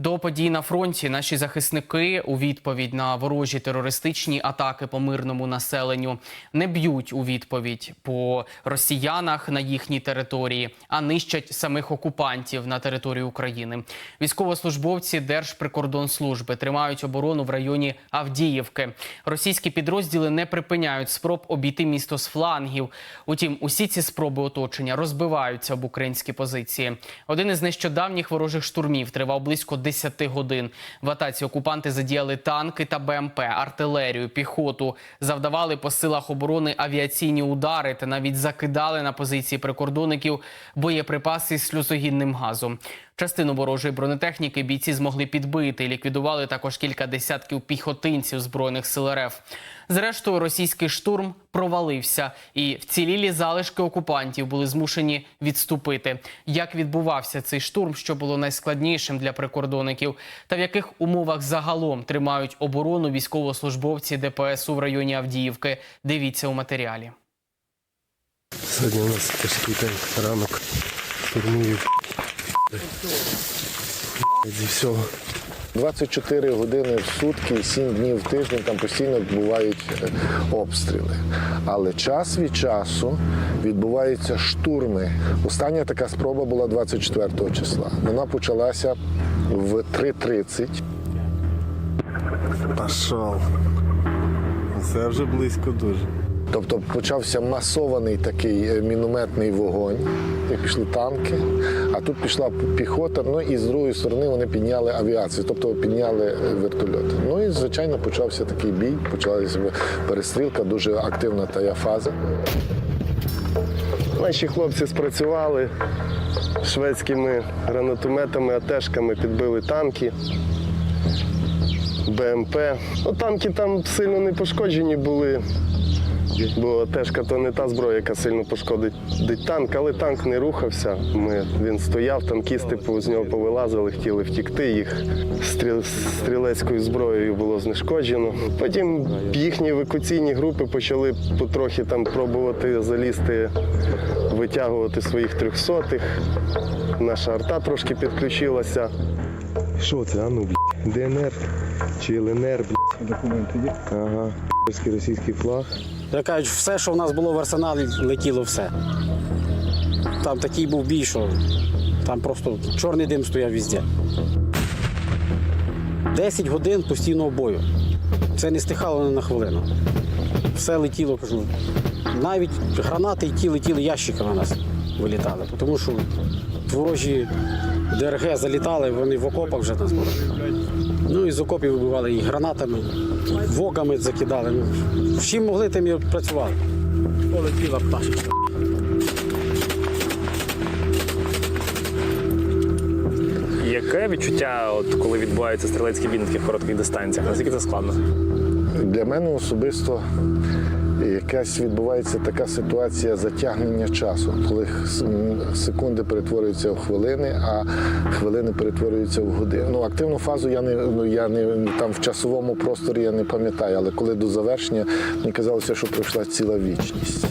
До подій на фронті наші захисники у відповідь на ворожі терористичні атаки по мирному населенню не б'ють у відповідь по росіянах на їхній території, а нищать самих окупантів на території України. Військовослужбовці Держприкордонслужби тримають оборону в районі Авдіївки. Російські підрозділи не припиняють спроб обійти місто з флангів. Утім, усі ці спроби оточення розбиваються об українські позиції. Один із нещодавніх ворожих штурмів тривав близько 10 годин. В атаці окупанти задіяли танки та БМП, артилерію, піхоту, завдавали по силах оборони авіаційні удари та навіть закидали на позиції прикордонників боєприпаси з сльозогінним газом. Частину ворожої бронетехніки бійці змогли підбити ліквідували також кілька десятків піхотинців збройних сил РФ. Зрештою, російський штурм провалився, і вцілілі залишки окупантів були змушені відступити. Як відбувався цей штурм, що було найскладнішим для прикордонників, та в яких умовах загалом тримають оборону військовослужбовці ДПСУ в районі Авдіївки? Дивіться у матеріалі. Сьогодні у нас день, ранок. Штурмують зі всього. 24 години в сутки, 7 днів в тиждень там постійно бувають е, обстріли. Але час від часу відбуваються штурми. Остання така спроба була 24 числа. Вона почалася в 3.30. Пішов. Це вже близько дуже. Тобто почався масований такий е, мінометний вогонь, пішли танки, а тут пішла піхота, ну і з другої сторони вони підняли авіацію, тобто підняли е, вертольоти. Ну і звичайно почався такий бій, почалася перестрілка, дуже активна тая фаза. Наші хлопці спрацювали шведськими гранатометами, атешками підбили танки, БМП. Ну, танки там сильно не пошкоджені були. Бо тежка то не та зброя, яка сильно пошкодить танк, але танк не рухався. Ми, він стояв, танкісти з нього повилазили, хотіли втікти. Їх стрілецькою зброєю було знешкоджено. Потім їхні евакуаційні групи почали потрохи там пробувати залізти, витягувати своїх трьохсотих. Наша арта трошки підключилася. Що це? А ну, блядь, ДНР чи ЛНР, блядь? Документи є? Ага. Російський флаг. Я кажуть, все, що в нас було в арсеналі, летіло все. Там такий був бій, що там просто чорний дим стояв везде. 10 годин постійного бою. Це не стихало ні на хвилину. Все летіло, кажу. Навіть гранати і ті летіли ящиками на нас вилітали. Тому що ворожі ДРГ залітали, вони в окопах вже нас були. Ну і з окопів вибивали і гранатами, вогами закидали. Ну, чим могли, тим і працювали. Полетіла пташечка. Яке відчуття, от коли відбуваються стрілецькі бій на таких коротких дистанціях? Наскільки це складно? Для мене особисто якась відбувається така ситуація затягнення часу, коли секунди перетворюються в хвилини, а хвилини перетворюються в години. Ну, активну фазу я не ну я не там в часовому просторі я не пам'ятаю, але коли до завершення мені казалося, що пройшла ціла вічність.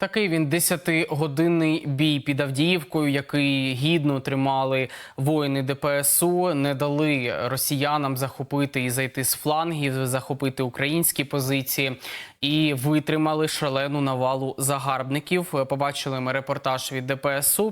Такий він 10-годинний бій під Авдіївкою, який гідно тримали воїни ДПСУ, не дали росіянам захопити і зайти з флангів, захопити українські позиції. І витримали шалену навалу загарбників. Побачили ми репортаж від ДПСУ